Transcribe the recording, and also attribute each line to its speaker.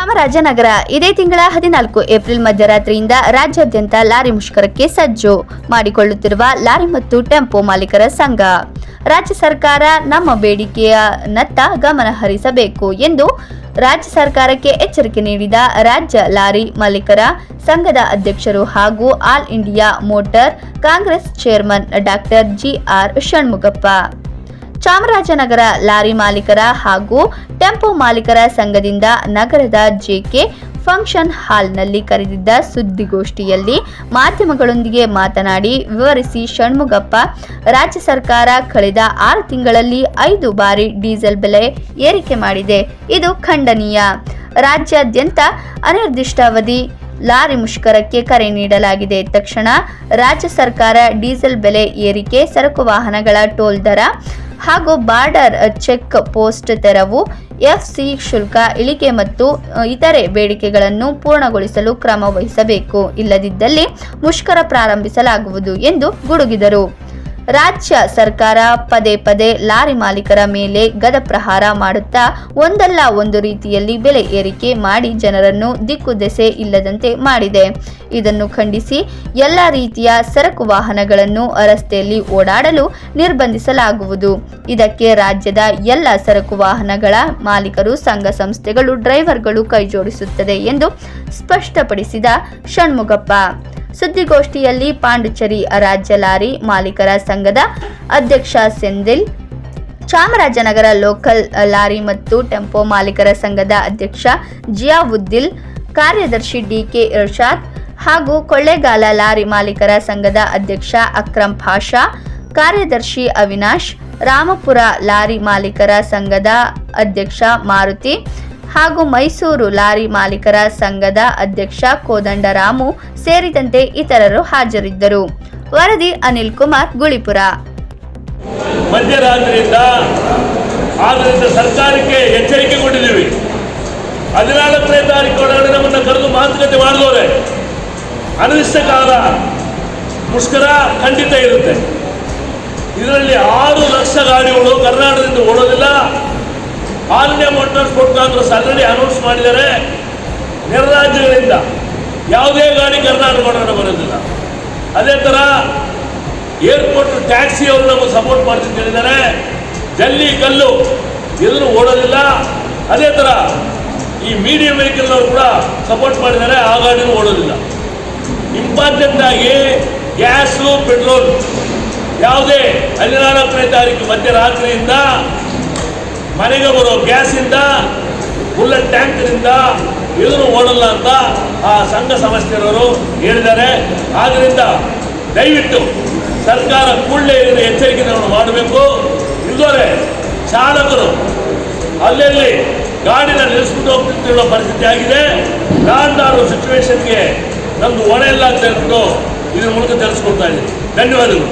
Speaker 1: ಚಾಮರಾಜನಗರ ಇದೇ ತಿಂಗಳ ಹದಿನಾಲ್ಕು ಏಪ್ರಿಲ್ ಮಧ್ಯರಾತ್ರಿಯಿಂದ ರಾಜ್ಯಾದ್ಯಂತ ಲಾರಿ ಮುಷ್ಕರಕ್ಕೆ ಸಜ್ಜು ಮಾಡಿಕೊಳ್ಳುತ್ತಿರುವ ಲಾರಿ ಮತ್ತು ಟೆಂಪೋ ಮಾಲೀಕರ ಸಂಘ. ರಾಜ್ಯ ಸರ್ಕಾರ ನಮ್ಮ ಬೇಡಿಕೆಯ ನತ್ತ ಗಮನ ಹರಿಸಬೇಕು ಎಂದು ರಾಜ್ಯ ಸರ್ಕಾರಕ್ಕೆ ಎಚ್ಚರಿಕೆ ನೀಡಿದ ರಾಜ್ಯ ಲಾರಿ ಮಾಲೀಕರ ಸಂಘದ ಅಧ್ಯಕ್ಷರು ಹಾಗೂ all India motor congress chairman doctor GR Shanmugappa. Chamarajanagar lorry ಮಾಲೀಕರ ಹಾಗೂ ಟೆಂಪೋ ಮಾಲೀಕರ ಸಂಘದಿಂದ ನಗರದ ಜೆಕೆ ಫಂಕ್ಷನ್ ಹಾಲ್ನಲ್ಲಿ ಕರೆದಿದ್ದ ಸುದ್ದಿಗೋಷ್ಠಿಯಲ್ಲಿ ಮಾಧ್ಯಮಗಳೊಂದಿಗೆ ಮಾತನಾಡಿ ವಿವರಿಸಿ ಷಣ್ಮುಗಪ್ಪ, ರಾಜ್ಯ ಸರ್ಕಾರ ಕಳೆದ ಆರು ತಿಂಗಳಲ್ಲಿ ಐದು ಬಾರಿ ಡೀಸೆಲ್ ಬೆಲೆ ಏರಿಕೆ ಮಾಡಿದೆ. ಇದು ಖಂಡನೀಯ. ರಾಜ್ಯಾದ್ಯಂತ ಅನಿರ್ದಿಷ್ಟಾವಧಿ ಲಾರಿ ಮುಷ್ಕರಕ್ಕೆ ಕರೆ ನೀಡಲಾಗಿದೆ. ತಕ್ಷಣ ರಾಜ್ಯ ಸರ್ಕಾರ ಡೀಸೆಲ್ ಬೆಲೆ ಏರಿಕೆ, ಸರಕು ವಾಹನಗಳ ಟೋಲ್ ದರ ಹಾಗೂ ಬಾರ್ಡರ್ ಚೆಕ್ ಪೋಸ್ಟ್ ತೆರವು, ಎಫ್ಸಿ ಶುಲ್ಕ ಇಳಿಕೆ ಮತ್ತು ಇತರೆ ಬೇಡಿಕೆಗಳನ್ನು ಪೂರ್ಣಗೊಳಿಸಲು ಕ್ರಮ ವಹಿಸಬೇಕು. ಇಲ್ಲದಿದ್ದಲ್ಲಿ ಮುಷ್ಕರ ಪ್ರಾರಂಭಿಸಲಾಗುವುದು ಎಂದು ಗುಡುಗಿದರು. ರಾಜ್ಯ ಸರ್ಕಾರ ಪದೇ ಪದೇ ಲಾರಿ ಮಾಲೀಕರ ಮೇಲೆ ಗದಪ್ರಹಾರ ಮಾಡುತ್ತಾ ಒಂದಲ್ಲ ಒಂದು ರೀತಿಯಲ್ಲಿ ಬೆಲೆ ಏರಿಕೆ ಮಾಡಿ ಜನರನ್ನು ದಿಕ್ಕು ದೆಸೆ ಇಲ್ಲದಂತೆ ಮಾಡಿದೆ. ಇದನ್ನು ಖಂಡಿಸಿ ಎಲ್ಲ ರೀತಿಯ ಸರಕು ವಾಹನಗಳನ್ನು ರಸ್ತೆಯಲ್ಲಿ ಓಡಾಡಲು ನಿರ್ಬಂಧಿಸಲಾಗುವುದು. ಇದಕ್ಕೆ ರಾಜ್ಯದ ಎಲ್ಲ ಸರಕು ವಾಹನಗಳ ಮಾಲೀಕರು, ಸಂಘ ಸಂಸ್ಥೆಗಳು, ಡ್ರೈವರ್ಗಳು ಕೈಜೋಡಿಸುತ್ತದೆ ಎಂದು ಸ್ಪಷ್ಟಪಡಿಸಿದ ಷಣ್ಮುಗಪ್ಪ. ಸುದ್ದಿಗೋಷ್ಠಿಯಲ್ಲಿ ಪಾಂಡುಚೇರಿ ರಾಜ್ಯ ಲಾರಿ ಮಾಲೀಕರ ಸಂಘದ ಅಧ್ಯಕ್ಷ ಸೆಂದಿಲ್, ಚಾಮರಾಜನಗರ ಲೋಕಲ್ ಲಾರಿ ಮತ್ತು ಟೆಂಪೋ ಮಾಲೀಕರ ಸಂಘದ ಅಧ್ಯಕ್ಷ ಜಿಯಾವುದ್ದಿಲ್ ಕಾರ್ಯದರ್ಶಿ ಡಿಕೆ ಇರ್ಷಾದ್ ಹಾಗೂ ಕೊಳ್ಳೇಗಾಲ ಲಾರಿ ಮಾಲೀಕರ ಸಂಘದ ಅಧ್ಯಕ್ಷ ಅಕ್ರಮ್ ಭಾಷಾ ಕಾರ್ಯದರ್ಶಿ ಅವಿನಾಶ್, ರಾಮಪುರ ಲಾರಿ ಮಾಲೀಕರ ಸಂಘದ ಅಧ್ಯಕ್ಷ ಮಾರುತಿ ಹಾಗೂ ಮೈಸೂರು ಲಾರಿ ಮಾಲೀಕರ ಸಂಘದ ಅಧ್ಯಕ್ಷ ಕೋದಂಡರಾಮು ಸೇರಿದಂತೆ ಇತರರು ಹಾಜರಿದ್ದರು. ವರದಿ ಅನಿಲ್ ಕುಮಾರ್, ಗುಳಿಪುರ.
Speaker 2: ಮಧ್ಯರಾತ್ರಿಯಿಂದ ಆದ್ದರಿಂದ ಸರ್ಕಾರಕ್ಕೆ ಎಚ್ಚರಿಕೆ ಕೊಟ್ಟಿದ್ದೀವಿ. ಹದಿನಾಲ್ಕನೇ ತಾರೀಕು ಒಳಗಡೆ ನಮ್ಮನ್ನು ಕರೆದು ಮಾತುಕತೆ ಮಾಡಿದವ್ರೆ. ಅನಿಷ್ಟ ಕಾಲ ಮುಷ್ಕರ ಖಂಡಿತ ಇರುತ್ತೆ. ಇದರಲ್ಲಿ ಆರು ಲಕ್ಷ ಗಾಡಿಗಳು ಕರ್ನಾಟಕದಿಂದ ಓಡೋದಿಲ್ಲ all motors motor sport congress already announce ಮಾಡಿದರೆ ರಾಜ್ಯಗಳಿಂದ ಯಾವುದೇ ಗಾಡಿ ಕರ್ನಾಟಕ ಒಳಗಡೆ ಬರೋದಿಲ್ಲ. ಅದೇ ಥರ ಏರ್ಪೋರ್ಟ್ ಟ್ಯಾಕ್ಸಿ ಅವರು ನಮಗೆ ಸಪೋರ್ಟ್ ಮಾಡ್ತೀನಿ ಹೇಳಿದ್ದಾರೆ. ಜಲ್ಲಿ ಕಲ್ಲು ಎದುರು ಓಡೋದಿಲ್ಲ. ಅದೇ ಥರ ಈ ಮೀಡಿಯಂ ವೆಹಿಕಲ್ನವರು ಕೂಡ ಸಪೋರ್ಟ್ ಮಾಡಿದ್ದಾರೆ, ಆ ಗಾಡಿನೂ ಓಡೋದಿಲ್ಲ. ಇಂಪಾರ್ಟೆಂಟ್ ಆಗಿ ಗ್ಯಾಸು ಪೆಟ್ರೋಲ್ ಯಾವುದೇ ಹದಿನಾಲ್ಕನೇ ತಾರೀಕು ಮಧ್ಯರಾತ್ರಿಯಿಂದ ಮನೆಗೆ ಬರೋ ಗ್ಯಾಸಿಂದ ಬುಲೆಟ್ ಟ್ಯಾಂಕ್ನಿಂದ ಎದುರು ಓಡಲ್ಲ ಅಂತ ಆ ಸಂಘ ಸಂಸ್ಥೆಯವರು ಹೇಳಿದ್ದಾರೆ. ಆದ್ದರಿಂದ ದಯವಿಟ್ಟು ಸರ್ಕಾರ ಕೂಡಲೇ ಇದನ್ನು ಎಚ್ಚರಿಕೆಯನ್ನು ಮಾಡಬೇಕು. ಇಲ್ಲದೋರೆ ಚಾಲಕರು ಅಲ್ಲಲ್ಲಿ ಗಾಡಿನ ನಿಲ್ಲಿಸ್ಬಿಟ್ಟು ಹೋಗ್ತಿರೋ ಪರಿಸ್ಥಿತಿ ಆಗಿದೆ. ಲಾಂಡಾರು ಸಿಚುವೇಶನ್ಗೆ ನಮ್ದು ಹೊಣೆ ಇಲ್ಲ ಅಂತ ಹೇಳ್ಬಿಟ್ಟು ಇದ್ರ ಮೂಲಕ ತಿಳಿಸ್ಕೊಡ್ತಾ ಇದ್ದೀನಿ. ಧನ್ಯವಾದಗಳು.